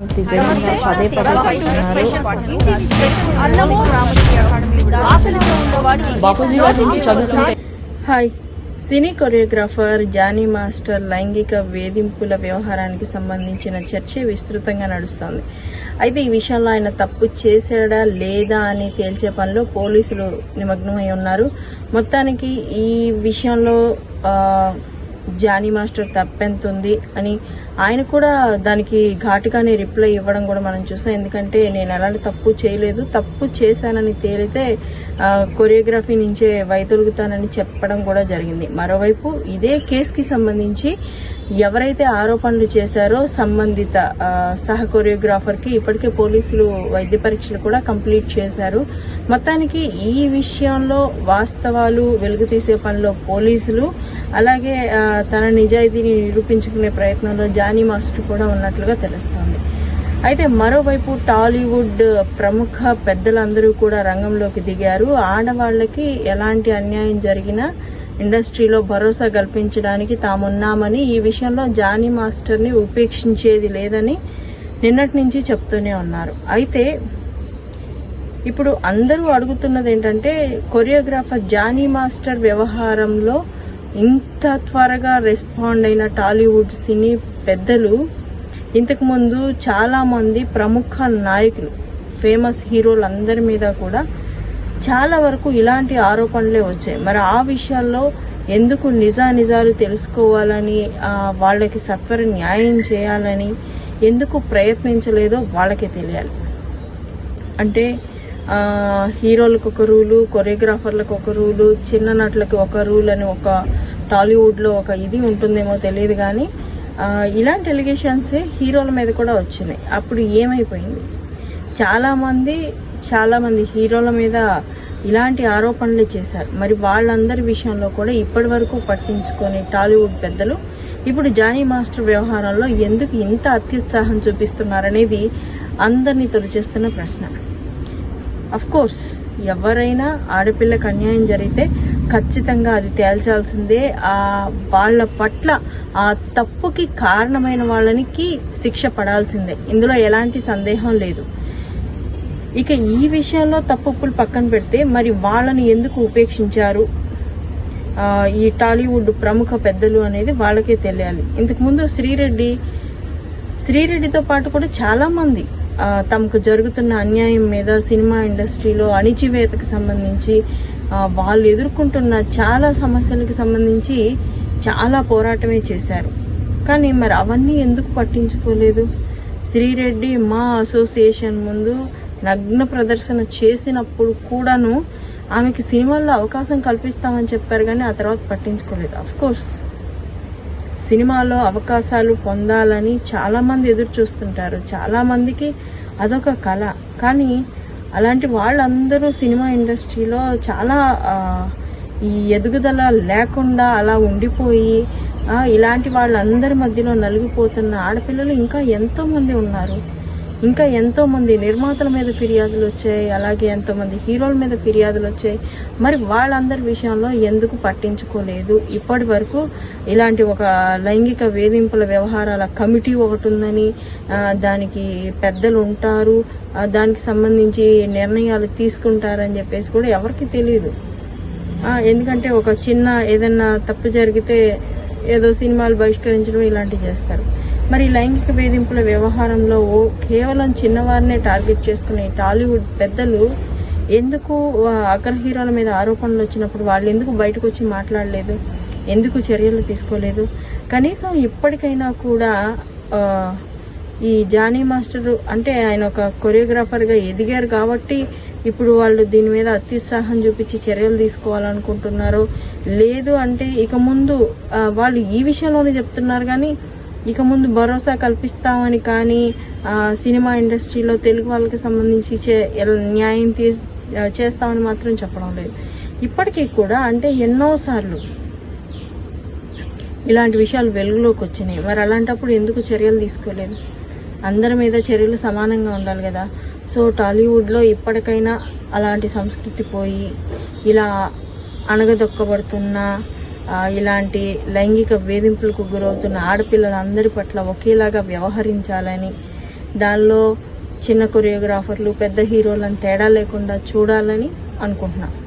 పదే పదే చెప్తున్నారు. హాయ్. సినీ కొరియోగ్రాఫర్ జానీ మాస్టర్ లైంగిక వేధింపుల వ్యవహారానికి సంబంధించిన చర్చ విస్తృతంగా నడుస్తోంది. అయితే ఈ విషయంలో ఆయన తప్పు చేశాడా లేదా అని తేల్చే పనిలో పోలీసులు నిమగ్నమై ఉన్నారు. మొత్తానికి ఈ విషయంలో ఆ, జానీ మాస్టర్ తప్పెంతుంది అని ఆయన కూడా దానికి ఘాటుగానే రిప్లై ఇవ్వడం కూడా మనం చూసాం. ఎందుకంటే నేను ఎలాంటి తప్పు చేయలేదు. తప్పు చేశానని తేలితే కొరియోగ్రఫీ నుంచే వైదొలుగుతానని చెప్పడం కూడా జరిగింది. మరోవైపు ఇదే కేసుకి సంబంధించి ఎవరైతే ఆరోపణలు చేశారో సంబంధిత సహ కొరియోగ్రాఫర్కి ఇప్పటికే పోలీసులు వైద్య పరీక్షలు కూడా కంప్లీట్ చేశారు. మొత్తానికి ఈ విషయంలో వాస్తవాలు వెలుగు తీసే పనిలో పోలీసులు అలాగే తన నిజాయితీని నిరూపించుకునే ప్రయత్నంలో జానీ మాస్టర్ కూడా ఉన్నట్లుగా తెలుస్తోంది. అయితే మరోవైపు టాలీవుడ్ ప్రముఖ పెద్దలందరూ కూడా రంగంలోకి దిగారు. ఆడవాళ్ళకి ఎలాంటి అన్యాయం జరిగినా ఇండస్ట్రీలో భరోసా కల్పించడానికి తామున్నామని ఈ విషయంలో జానీ మాస్టర్ని ఉపేక్షించేది లేదని నిన్నటి నుంచి చెప్తూనే ఉన్నారు. అయితే ఇప్పుడు అందరూ అడుగుతున్నది ఏంటంటే కొరియోగ్రాఫర్ జానీ మాస్టర్ వ్యవహారంలో ఇంత త్వరగా రెస్పాండ్ అయిన టాలీవుడ్ సినీ పెద్దలు ఇంతకుముందు చాలామంది ప్రముఖ నాయకులు ఫేమస్ హీరోలందరి మీద కూడా చాలా వరకు ఇలాంటి ఆరోపణలే వచ్చాయి. మరి ఆ విషయాల్లో ఎందుకు నిజా నిజాలు తెలుసుకోవాలని వాళ్ళకి సత్వర న్యాయం చేయాలని ఎందుకు ప్రయత్నించలేదో వాళ్ళకే తెలియాలి. అంటే హీరోలకు ఒక రూలు కొరియోగ్రాఫర్లకు ఒక రూలు చిన్న నటులకు ఒక రూల్ అని ఒక టాలీవుడ్లో ఒక ఇది ఉంటుందేమో తెలియదు కానీ ఇలాంటి ఎలిగేషన్సే హీరోల మీద కూడా వచ్చినాయి. అప్పుడు ఏమైపోయింది? చాలామంది చాలామంది హీరోల మీద ఇలాంటి ఆరోపణలు చేశారు. మరి వాళ్ళందరి విషయంలో కూడా ఇప్పటి వరకు పట్టించుకొని టాలీవుడ్ పెద్దలు ఇప్పుడు జానీ మాస్టర్ వ్యవహారంలో ఎందుకు ఇంత అత్యుత్సాహం చూపిస్తున్నారనేది అందరినీ తొలిచేస్తున్న ప్రశ్న. అఫ్ కోర్స్ ఎవరైనా ఆడపిల్లకి అన్యాయం జరిగితే ఖచ్చితంగా అది తేల్చాల్సిందే. ఆ వాళ్ళ పట్ల ఆ తప్పుకి కారణమైన వాళ్ళనికి శిక్ష పడాల్సిందే. ఇందులో ఎలాంటి సందేహం లేదు. ఇక ఈ విషయంలో తప్పులు పక్కన పెడితే మరి వాళ్ళని ఎందుకు ఉపేక్షించారు? ఈ టాలీవుడ్ ప్రముఖ పెద్దలు అనేది వాళ్ళకే తెలియాలి. ఇంతకుముందు శ్రీరెడ్డి శ్రీరెడ్డితో పాటు కూడా చాలామంది తమకు జరుగుతున్న అన్యాయం మీద సినిమా ఇండస్ట్రీలో అణిచివేతకు సంబంధించి వాళ్ళు ఎదుర్కొంటున్న చాలా సమస్యలకు సంబంధించి చాలా పోరాటమే చేశారు. కానీ మరి అవన్నీ ఎందుకు పట్టించుకోలేదు? శ్రీరెడ్డి మా అసోసియేషన్ ముందు నగ్న ప్రదర్శన చేసినప్పుడు కూడాను ఆమెకి సినిమాల్లో అవకాశం కల్పిస్తామని చెప్పారు కానీ ఆ తర్వాత పట్టించుకోలేదు. అఫ్ కోర్స్ సినిమాలో అవకాశాలు పొందాలని చాలామంది ఎదురు చూస్తుంటారు. చాలామందికి అదొక కళ. కానీ అలాంటి వాళ్ళందరూ సినిమా ఇండస్ట్రీలో చాలా ఈ ఎదుగుదల లేకుండా అలా ఉండిపోయి ఇలాంటి వాళ్ళందరి మధ్యలో నలిగిపోతున్న ఆడపిల్లలు ఇంకా ఎంతోమంది ఉన్నారు. ఇంకా ఎంతోమంది నిర్మాతల మీద ఫిర్యాదులు వచ్చాయి అలాగే ఎంతోమంది హీరోల మీద ఫిర్యాదులు వచ్చాయి. మరి వాళ్ళందరి విషయంలో ఎందుకు పట్టించుకోలేదు? ఇప్పటి వరకు ఇలాంటి ఒక లైంగిక వేధింపుల వ్యవహారాల కమిటీ ఒకటి ఉందని దానికి పెద్దలు ఉంటారు దానికి సంబంధించి నిర్ణయాలు తీసుకుంటారని చెప్పేసి కూడా ఎవరికి తెలియదు ఎందుకంటే ఒక చిన్న ఏదన్నా తప్పు జరిగితే ఏదో సినిమాలు బహిష్కరించడం ఇలాంటివి చేస్తారు. మరి లైంగిక వేధింపుల వ్యవహారంలో కేవలం చిన్నవారినే టార్గెట్ చేసుకునే టాలీవుడ్ పెద్దలు ఎందుకు అగ్ర హీరోల మీద ఆరోపణలు వచ్చినప్పుడు వాళ్ళు ఎందుకు బయటకు వచ్చి మాట్లాడలేదు? ఎందుకు చర్యలు తీసుకోలేదు? కనీసం ఇప్పటికైనా కూడా ఈ జానీ మాస్టర్ అంటే ఆయన ఒక కొరియోగ్రాఫర్గా ఎదిగారు కాబట్టి ఇప్పుడు వాళ్ళు దీని మీద అత్యుత్సాహం చూపించి చర్యలు తీసుకోవాలనుకుంటున్నారు. లేదు అంటే ఇక ముందు వాళ్ళు ఈ విషయంలోనే చెప్తున్నారు కానీ ఇక ముందు భరోసా కల్పిస్తామని కానీ సినిమా ఇండస్ట్రీలో తెలుగు వాళ్ళకి సంబంధించి చే- న్యాయం తీ చేస్తామని మాత్రం చెప్పడం లేదు. ఇప్పటికీ కూడా అంటే ఎన్నోసార్లు ఇలాంటి విషయాలు వెలుగులోకి వచ్చినాయి. మరి అలాంటప్పుడు ఎందుకు చర్యలు తీసుకోలేదు? అందరి మీద చర్యలు సమానంగా ఉండాలి కదా. సో టాలీవుడ్లో ఇప్పటికైనా అలాంటి సంస్కృతి పోయి ఇలా అణగదొక్కబడుతున్న ఇలాంటి లైంగిక వేధింపులకు గురవుతున్న ఆడపిల్లలందరి పట్ల ఒకేలాగా వ్యవహరించాలని దానిలో చిన్న కొరియోగ్రాఫర్లు పెద్ద హీరోలను తేడా లేకుండా చూడాలని అనుకుంటున్నాను